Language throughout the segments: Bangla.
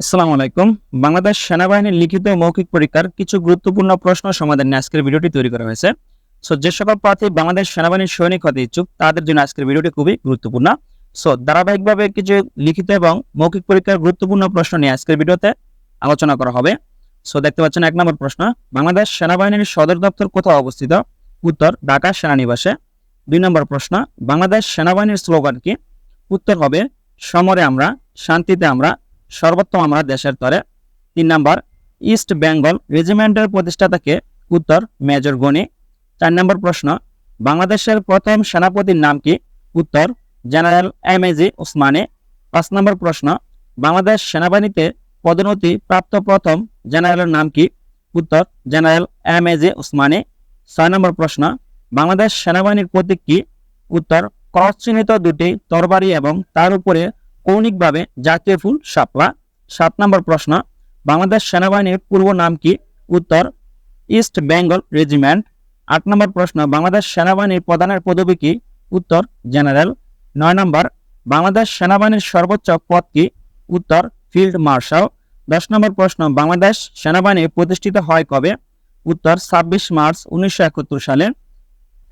আসসালামু আলাইকুম। বাংলাদেশ সেনাবাহিনীর লিখিত মৌখিক পরীক্ষার কিছু গুরুত্বপূর্ণ প্রশ্ন সমাধান আজকের ভিডিওটি তৈরি করা হয়েছে। সো যে সকল প্রার্থী বাংলাদেশ সেনাবাহিনীর সৈনিক হতে ইচ্ছুক, তাদের জন্য আজকের ভিডিওটি খুবই গুরুত্বপূর্ণ। সো ধারাবাহিকভাবে কিছু লিখিত এবং মৌখিক পরীক্ষার গুরুত্বপূর্ণ প্রশ্ন নিয়ে আজকের ভিডিওতে আলোচনা করা হবে। সো দেখতে পাচ্ছেন এক নম্বর প্রশ্ন। বাংলাদেশ সেনাবাহিনীর সদর দপ্তর কোথাও অবস্থিত? উত্তর, ঢাকা সেনানিবাসে। দুই নম্বর প্রশ্ন। বাংলাদেশ সেনাবাহিনীর স্লোগান কি? উত্তর হবে, সমরে আমরা, শান্তিতে আমরা সর্বোত্তম আমরা দেশের তরে। তিন নম্বর, ইস্ট বেঙ্গল রেজিমেন্টের প্রতিষ্ঠাতাকে উত্তর মেজর গনি। চার নম্বর প্রশ্ন, বাংলাদেশের প্রথম সেনাপতির নাম কি? উত্তর, general M A G Osmani পাঁচ নম্বর প্রশ্ন, বাংলাদেশ সেনাবাহিনীতে পদোন্নতি প্রাপ্ত প্রথম জেনারেলের নাম কি? উত্তর, general M A G Osmani ছয় নম্বর প্রশ্ন, বাংলাদেশ সেনাবাহিনীর প্রতীক কি? উত্তর ক্রস চিহ্নিত দুটি তরবারি এবং তার উপরে কৌণিকভাবে জাতীয় ফুল শাপলা। সাত নম্বর প্রশ্ন, বাংলাদেশ সেনাবাহিনীর পূর্ব নাম কি? উত্তর, ইস্ট বেঙ্গল রেজিমেন্ট। আট নম্বর প্রশ্ন, বাংলাদেশ সেনাবাহিনীর প্রধানের পদবি কি? উত্তর, জেনারেল। নয় নম্বর, বাংলাদেশ সেনাবাহিনীর সর্বোচ্চ পদ কি? উত্তর, ফিল্ড মার্শাল। দশ নম্বর প্রশ্ন, বাংলাদেশ সেনাবাহিনী প্রতিষ্ঠিত হয় কবে? উত্তর, ছাব্বিশ মার্চ উনিশশো একাত্তর সালে।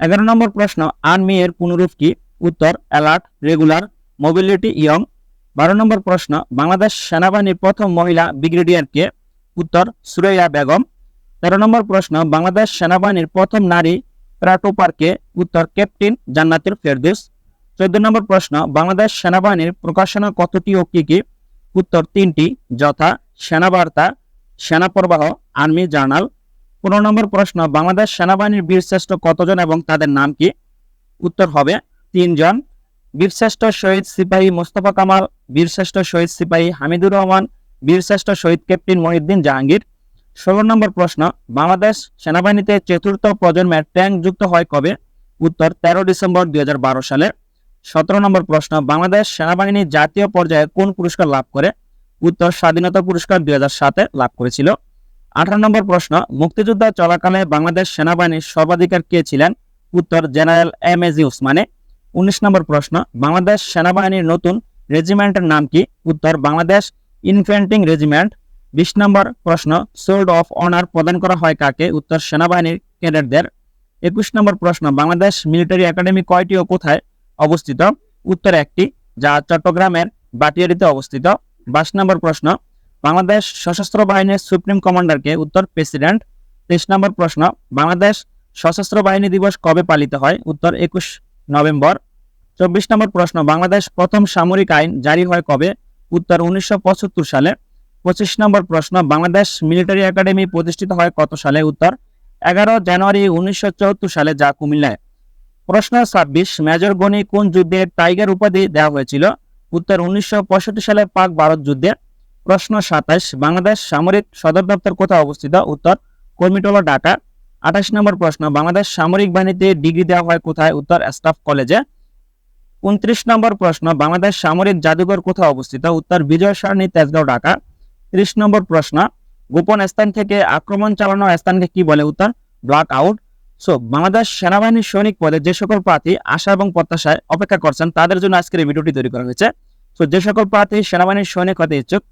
এগারো নম্বর প্রশ্ন, আর্মি এর পুনরূপ কি? উত্তর, অ্যালার্ট, রেগুলার, মোবিলিটি ইয়ং। বারো নম্বর প্রশ্ন, বাংলাদেশ সেনাবাহিনীর প্রথম মহিলা ব্রিগেডিয়ার কে উত্তর সুরাইয়া বেগম। তেরো নম্বর প্রশ্ন, বাংলাদেশ সেনাবাহিনীর প্রথম নারী প্রাটোপার কে উত্তর ক্যাপ্টেন জান্নাতুল ফেরদৌস। চোদ্দ নম্বর প্রশ্ন, বাংলাদেশ সেনাবাহিনীর প্রকাশনা কতটি ও কি কি? উত্তর তিনটি, যথা সেনাবার্তা সেনা প্রবাহ আর্মি জার্নাল। পনেরো নম্বর প্রশ্ন, বাংলাদেশ সেনাবাহিনীর বীরশ্রেষ্ঠ কতজন এবং তাদের নাম কি? উত্তর হবে তিনজন। বীরশ্রেষ্ঠ শহীদ সিপাহী মোস্তফা কামাল, বীরশ্রেষ্ঠ শহীদ সিপাহী হামিদুর রহমান, বীরশ্রেষ্ঠ শহীদ ক্যাপ্টেন মহিউদ্দিন জাহাঙ্গীর। ষোলো নম্বর প্রশ্ন, বাংলাদেশ সেনাবাহিনীতে চতুর্থ প্রজন্মের ট্যাঙ্ক যুক্ত হয় কবে? উত্তর, তেরো ডিসেম্বর দুই সালে। সতেরো নম্বর প্রশ্ন, বাংলাদেশ সেনাবাহিনী জাতীয় পর্যায়ে কোন পুরস্কার লাভ করে? উত্তর, স্বাধীনতা পুরস্কার দুই সাতে লাভ করেছিল। আঠারো নম্বর প্রশ্ন, মুক্তিযুদ্ধ চলাকালে বাংলাদেশ সেনাবাহিনীর সর্বাধিকার কে ছিলেন? উত্তর, জেনারেল এম এ জি উসমানে। উনিশ নম্বর প্রশ্ন, বাংলাদেশ সেনাবাহিনীর নতুন রেজিমেন্টের নাম কি? উত্তর, বাংলাদেশ ইনফেন্টিং রেজিমেন্ট। বিশ নম্বর প্রশ্ন সোল্ড অফ অনার প্রদান করা হয় কাকে? উত্তর, সেনাবাহিনীর ক্যাডেটদের। একুশ নম্বর প্রশ্ন, বাংলাদেশ মিলিটারি একাডেমি কয়টি ও কোথায় অবস্থিত? উত্তর একটি, যা চট্টগ্রামের বাটিয়ারিতে অবস্থিত। বাইশ নম্বর প্রশ্ন, বাংলাদেশ সশস্ত্র বাহিনীর সুপ্রিম কমান্ডারকে উত্তর প্রেসিডেন্ট। তেইশ নম্বর প্রশ্ন, বাংলাদেশ সশস্ত্র বাহিনী দিবস কবে পালিত হয়? উত্তর, একুশ নভেম্বর। চব্বিশ নম্বর প্রশ্ন, বাংলাদেশ প্রথম সামরিক আইন জারি হয় কবে? উত্তর, উনিশশো সালে। পঁচিশ নম্বর প্রশ্ন, বাংলাদেশ মিলিটারি একাডেমি প্রতিষ্ঠিত হয় কত সালে? উত্তর, এগারো জানুয়ারি উনিশশো চুয়াত্তর সালে যা কুমিল্লায়। প্রশ্ন ছাব্বিশ, মেজর গনি কোন যুদ্ধে টাইগার উপাধি দেওয়া হয়েছিল? উত্তর, উনিশশো পঁয়ষট্টি সালে পাক ভারত যুদ্ধে। প্রশ্ন সাতাশ, বাংলাদেশ সামরিক সদর দপ্তর কোথায় অবস্থিত? উত্তর, কর্মিটোলা, ঢাকা। আঠাশ নম্বর প্রশ্ন, বাংলাদেশ সামরিক বাহিনীতে ডিগ্রি দেওয়া হয় কোথায়? উত্তর, স্টাফ কলেজে। উনত্রিশ নম্বর প্রশ্ন, বাংলাদেশ সামরিক জাদুঘর কোথায় অবস্থিত? উত্তর, বিজয় সারণী, তেজগাঁও, ঢাকা। ত্রিশ নম্বর প্রশ্ন, গোপন স্থান থেকে আক্রমণ চালানো স্থানকে কি বলে? উত্তর ব্ল্যাক আউট। সো, বাংলাদেশ সেনাবাহিনীর সৈনিক পদে যে সকল প্রার্থী আশা এবং প্রত্যাশায় অপেক্ষা করছেন, তাদের জন্য আজকের এই ভিডিওটি তৈরি করা হয়েছে। সো, যে সকল প্রার্থী সেনাবাহিনীর সৈনিক হতে ইচ্ছুক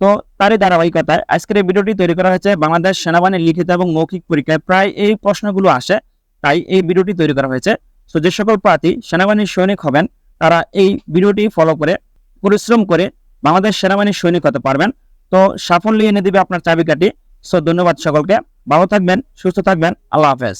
তো তারই ধারাবাহিকতায় আজকের এই ভিডিওটি তৈরি করা হয়েছে বাংলাদেশ সেনাবাহিনীর লিখিত এবং মৌখিক পরীক্ষায়। প্রায় এই প্রশ্নগুলো আসে, তাই এই ভিডিওটি তৈরি করা হয়েছে। তো যে সকল প্রার্থী সেনাবাহিনীর সৈনিক হবেন, তারা এই ভিডিওটি ফলো করে, পরিশ্রম করে বাংলাদেশ সেনাবাহিনীর সৈনিক হতে পারবেন। তো সাফল্য এনে দিবে আপনার চাবিকাঠি। সো ধন্যবাদ সকলকে। ভালো থাকবেন, সুস্থ থাকবেন। আল্লাহ হাফেজ।